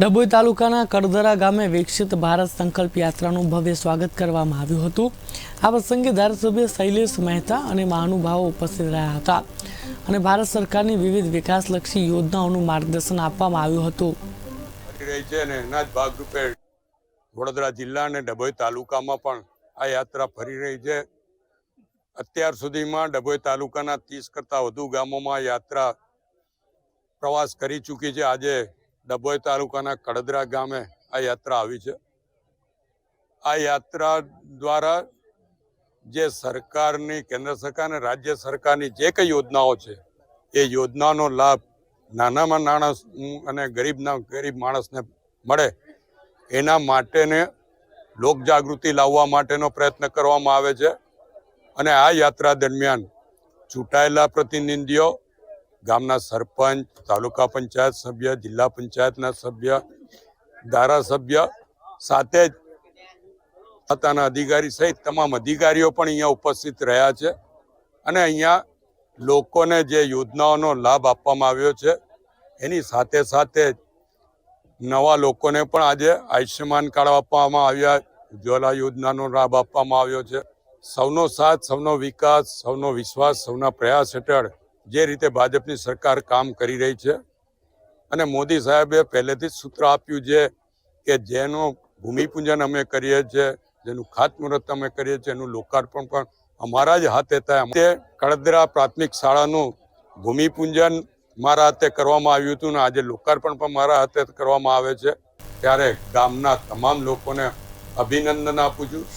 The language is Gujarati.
ડભોઈ તાલુકાના કડદરા ગામે વિકસિત ભારત સંકલ્પ યાત્રાનું ભવ્ય સ્વાગત કરવામાં આવ્યું હતું. આ પ્રસંગે ધારાસભ્ય શૈલેષ મહેતા અને મહાનુભાવો ઉપસ્થિત રહ્યા હતા અને ભારત સરકારની વિવિધ વિકાસલક્ષી યોજનાઓનું માર્ગદર્શન આપવામાં આવ્યું હતું. છે અને એના ભાગરૂપે વડોદરા જિલ્લા અને ડભોઈ તાલુકામાં પણ આ યાત્રા ફરી રહી છે. અત્યાર સુધીમાં ડભોઈ તાલુકાના ત્રીસ કરતાં વધુ ગામોમાં યાત્રા પ્રવાસ કરી ચૂકી છે. આજે ડભોઈ તાલુકાના કડદરા ગામે આ યાત્રા આવી છે. આ યાત્રા દ્વારા જે સરકારની, કેન્દ્ર સરકાર અને રાજ્ય સરકારની જે કંઈ યોજનાઓ છે, એ યોજનાનો લાભ નાનામાં નાના અને ગરીબના, ગરીબ માણસને મળે, એના માટેને લોક જાગૃતિ લાવવા માટેનો પ્રયત્ન કરવામાં આવે છે. અને આ યાત્રા દરમિયાન ચૂંટાયેલા પ્રતિનિધિઓ ગામના સરપંચ, તાલુકા પંચાયત સભ્ય, જિલ્લા પંચાયતના સભ્ય, ધારાસભ્ય સાથે જ ખાતાના અધિકારી સહિત તમામ અધિકારીઓ પણ અહીંયા ઉપસ્થિત રહ્યા છે. અને અહીંયા લોકોને જે યોજનાઓનો લાભ આપવામાં આવ્યો છે, એની સાથે સાથે નવા લોકોને પણ આજે આયુષ્યમાન કાર્ડ આપવામાં આવ્યા, ઉજ્જવલા યોજનાનો લાભ આપવામાં આવ્યો છે. સૌનો સાથ, સૌનો વિકાસ, સૌનો વિશ્વાસ, સૌના પ્રયાસ હેઠળ જે રીતે ભાજપની સરકાર કામ કરી રહી છે. અને મોદી સાહેબે પહેલેથી જ સૂત્ર આપ્યું છે કે જેનું ભૂમિપૂજન અમે કરીએ છીએ, જેનું ખાતમુહૂર્ત અમે કરીએ છીએ, એનું લોકાર્પણ પણ અમારા જ હાથે થાય. તે કડદરા પ્રાથમિક શાળાનું ભૂમિપૂજન મારા હાથે કરવામાં આવ્યું હતું ને આજે લોકાર્પણ પણ મારા હાથે કરવામાં આવે છે. ત્યારે ગામના તમામ લોકોને અભિનંદન આપું છું.